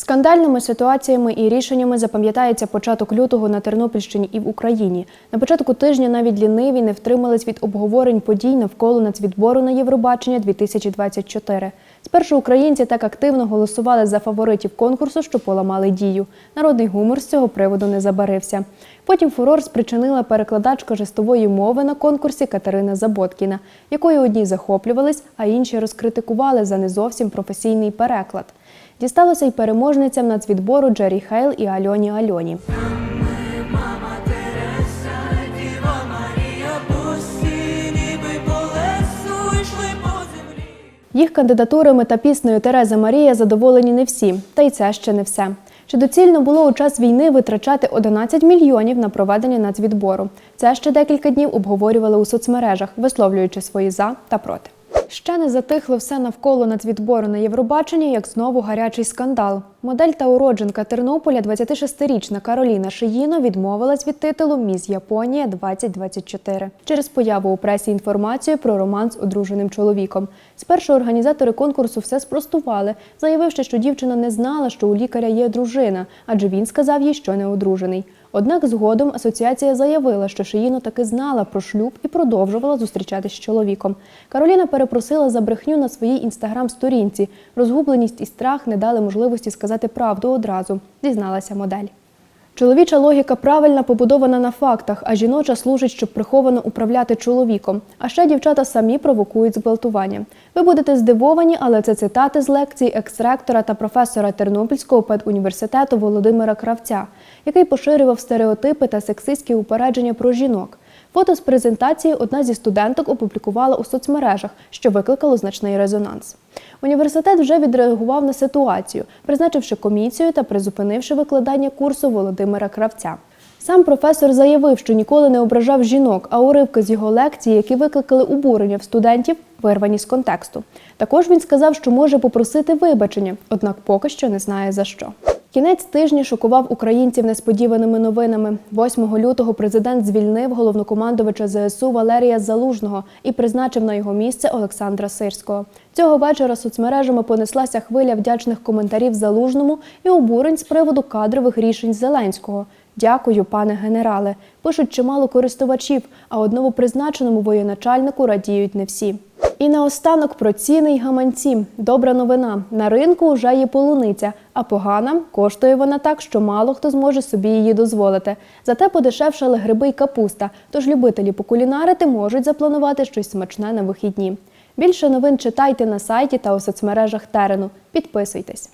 Скандальними ситуаціями і рішеннями запам'ятається початок лютого на Тернопільщині і в Україні. На початку тижня навіть ліниві не втримались від обговорень подій навколо нацвідбору на Євробачення 2024. Спершу українці так активно голосували за фаворитів конкурсу, що поламали дію. Народний гумор з цього приводу не забарився. Потім фурор спричинила перекладачка жестової мови на конкурсі Катерина Заботкіна, якою одні захоплювались, а інші розкритикували за не зовсім професійний переклад. Дісталося й переможницям нацвідбору Джері Хейл і Альоні Альоні. Їх кандидатурами та піснею Тереза Марія задоволені не всі, та й це ще не все. Чи доцільно було у час війни витрачати 11 мільйонів на проведення нацвідбору? Це ще декілька днів обговорювали у соцмережах, висловлюючи свої за та проти. Ще не затихло все навколо нацвідбору на Євробачення, як знову гарячий скандал. Модель та уродженка Тернополя, 26-річна Кароліна Шиїно, відмовилась від титулу Міс Японія 2024 через появу у пресі інформацію про роман з одруженим чоловіком. Спершу організатори конкурсу все спростували, заявивши, що дівчина не знала, що у лікаря є дружина, адже він сказав їй, що не одружений. Однак згодом асоціація заявила, що Шиїно таки знала про шлюб і продовжувала зустрічатись з чоловіком. Кароліна перепросила за брехню на своїй інстаграм-сторінці. Розгубленість і страх не дали можливості сказати правду одразу, зізналася модель. Чоловіча логіка правильна побудована на фактах, а жіноча служить, щоб приховано управляти чоловіком. А ще дівчата самі провокують зґвалтування. Ви будете здивовані, але це цитати з лекцій екс-ректора та професора Тернопільського педуніверситету Володимира Кравця, який поширював стереотипи та сексистські упередження про жінок. Фото з презентації одна зі студенток опублікувала у соцмережах, що викликало значний резонанс. Університет вже відреагував на ситуацію, призначивши комісію та призупинивши викладання курсу Володимира Кравця. Сам професор заявив, що ніколи не ображав жінок, а уривки з його лекції, які викликали обурення в студентів, вирвані з контексту. Також він сказав, що може попросити вибачення, однак поки що не знає за що. Кінець тижня шокував українців несподіваними новинами. 8 лютого президент звільнив головнокомандувача ЗСУ Валерія Залужного і призначив на його місце Олександра Сирського. Цього вечора соцмережами понеслася хвиля вдячних коментарів Залужному і обурень з приводу кадрових рішень Зеленського. Дякую, пане генерале. Пишуть чимало користувачів, а одному призначеному воєначальнику радіють не всі. І наостанок про ціни й гаманці. Добра новина. На ринку вже є полуниця, а погана коштує вона так, що мало хто зможе собі її дозволити. Зате подешевшали гриби й капуста, тож любителі покулінарити можуть запланувати щось смачне на вихідні. Більше новин читайте на сайті та у соцмережах Терену. Підписуйтесь.